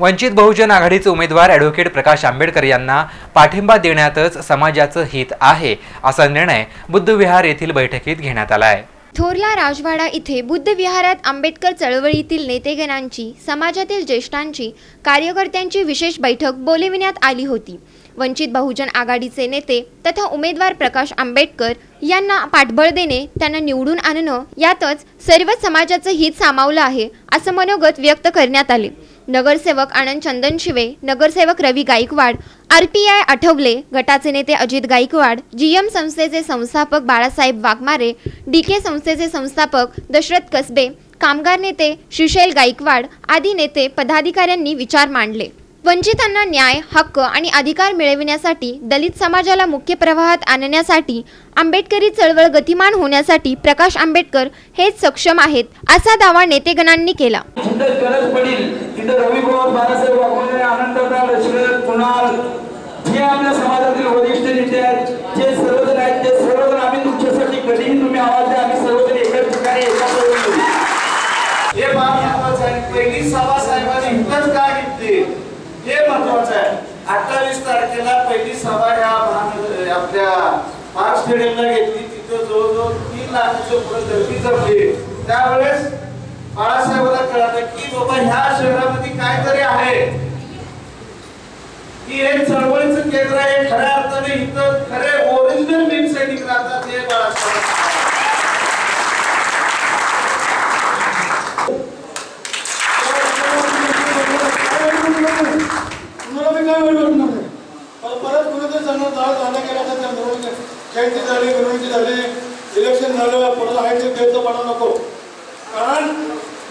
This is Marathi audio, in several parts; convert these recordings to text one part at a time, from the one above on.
वंचित बहुजन आघाडीचे उमेदवार ॲडव्होकेट प्रकाश आंबेडकर यांना पाठिंबा देण्यातच समाजाचं हित आहे असा निर्णय बुद्धविहार येथील बैठकीत घेण्यात आला आहे. थोरला राजवाडा इथे बुद्ध विहारात आंबेडकर चळवळीतील नेतेगणांची समाजातील ज्येष्ठांची कार्यकर्त्यांची विशेष बैठक बोलविण्यात आली होती. वंचित बहुजन आघाडीचे नेते तथा उमेदवार प्रकाश आंबेडकर यांना पाठबळ देणे त्यांना निवडून आणणं यातच सर्व समाजाचं हित सामावलं आहे असं मनोगत व्यक्त करण्यात आले. नगरसेवक आनंद चंदन शिवे नगरसेवक Ravi Gaikwad R P I Athawale गटाचे नेते अजित गायकवाड जी एम संस्थेचे संस्थापक बाळासाहेब वाघमारे डी के संस्थेचे संस्थापक दशरथ कसबे कामगार नेते श्रीशैल गायकवाड आदी नेते पदाधिकाऱ्यांनी विचार मांडले. वंचितांना न्याय हक्क आणि अधिकार मिळविण्यासाठी दलित समाजाला मुख्य प्रवाहात आणण्यासाठी आंबेडकरी चळवळ गतिमान होण्यासाठी प्रकाश आंबेडकर हेच सक्षम आहेत असा दावा नेतेगणांनी केला. तिथं रवी पवार बाळासाहेब वाघमारे आनंदराव दशरथ कुणाल जे आपल्या समाजातील वरिष्ठ नेते आहेत जे सर्वजण आहेत ते सर्वजण आम्ही तुमच्यासाठी कधीही तुम्ही आवाज द्या आम्ही सर्वजण एकाच ठिकाणी एकाच हे फार महत्वाचं आहे. पहिली सभा साहेबांनी इथंच का घेतली? हे महत्वाचं आहे. अठ्ठावीस तारखेला पहिली सभा ह्या महानगर आपल्या पार्क स्टेडियमला घेतली. तिथं जवळजवळ तीन लाखाच्या पुढे गर्दी जमली त्यावेळेस बाळासाहेबांना कळालं की बाबा ह्या शहरामध्ये काहीतरी आहे. की हे चळवळीचं केंद्र आहे खऱ्या अर्थाने इथं खरे ओरिजिनल मेन सैनिक राहतात हे बाळासाहेब. परत कुणीतरी सांगणार गेल्या तर जयंती झाली मिरवणुकी झाली इलेक्शन झालं परत आहे ते भेद पडा नको. कारण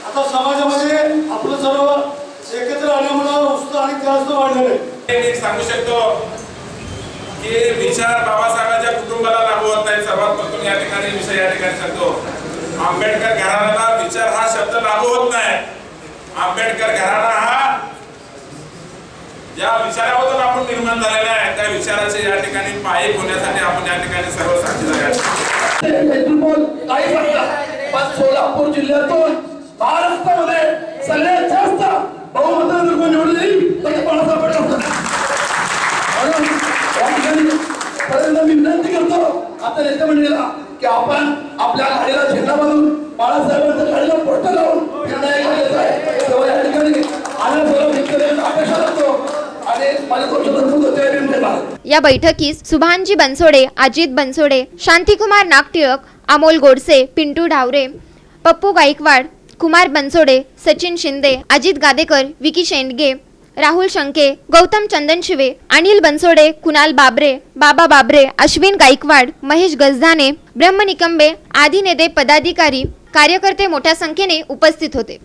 आता समाजामध्ये आपलं सर्व एकत्र आल्यामुळं उत्साह आणि जास्त वाढलेलं आहे. मी एक सांगू शकतो की विचार बाबासाहेबांच्या कुटुंबाला लागू होत नाही. सर्वात प्रथम या ठिकाणी विषय या ठिकाणी सांगतो. आंबेडकर घराण्याला विचार हा शब्द लागू होत नाही. आंबेडकर घराणा हा ज्या विचाराबद्दल आपण निर्माण झालेला आहे त्या विचाराचे या ठिकाणी पायक होण्यासाठी आपण या ठिकाणी सर्व साक्षीदार सोलापूर जिल्ह्यातून महाराष्ट्रामध्ये सगळ्यात जास्त बहुमताने जर निवडून येईल तर ते बाळासाहेब या मी विनंती करतो आता नेते मंडळीला की आपण आपल्या गाडीला झेंडा बांधून बाळासाहेबांच्या गाडीला पोट लावून निर्णय घ्यायचा आहे. तेव्हा या ठिकाणी अपेक्षा या बैठकीस सुभानजी बनसोडे अजित बनसोडे शांतिकुमार नागटिळक अमोल गोडसे पिंटू ढावरे पप्पू गायकवाड कुमार बनसोडे सचिन शिंदे अजित गादेकर विकी शेंडगे राहुल शंके गौतम चंदनशिवे अनिल बनसोडे कुणाल बाबरे बाबा बाबरे अश्विन गायकवाड महेश गजधाने ब्रह्म निकंबे आदी नेते पदाधिकारी कार्यकर्ते मोठ्या संख्येने उपस्थित होते.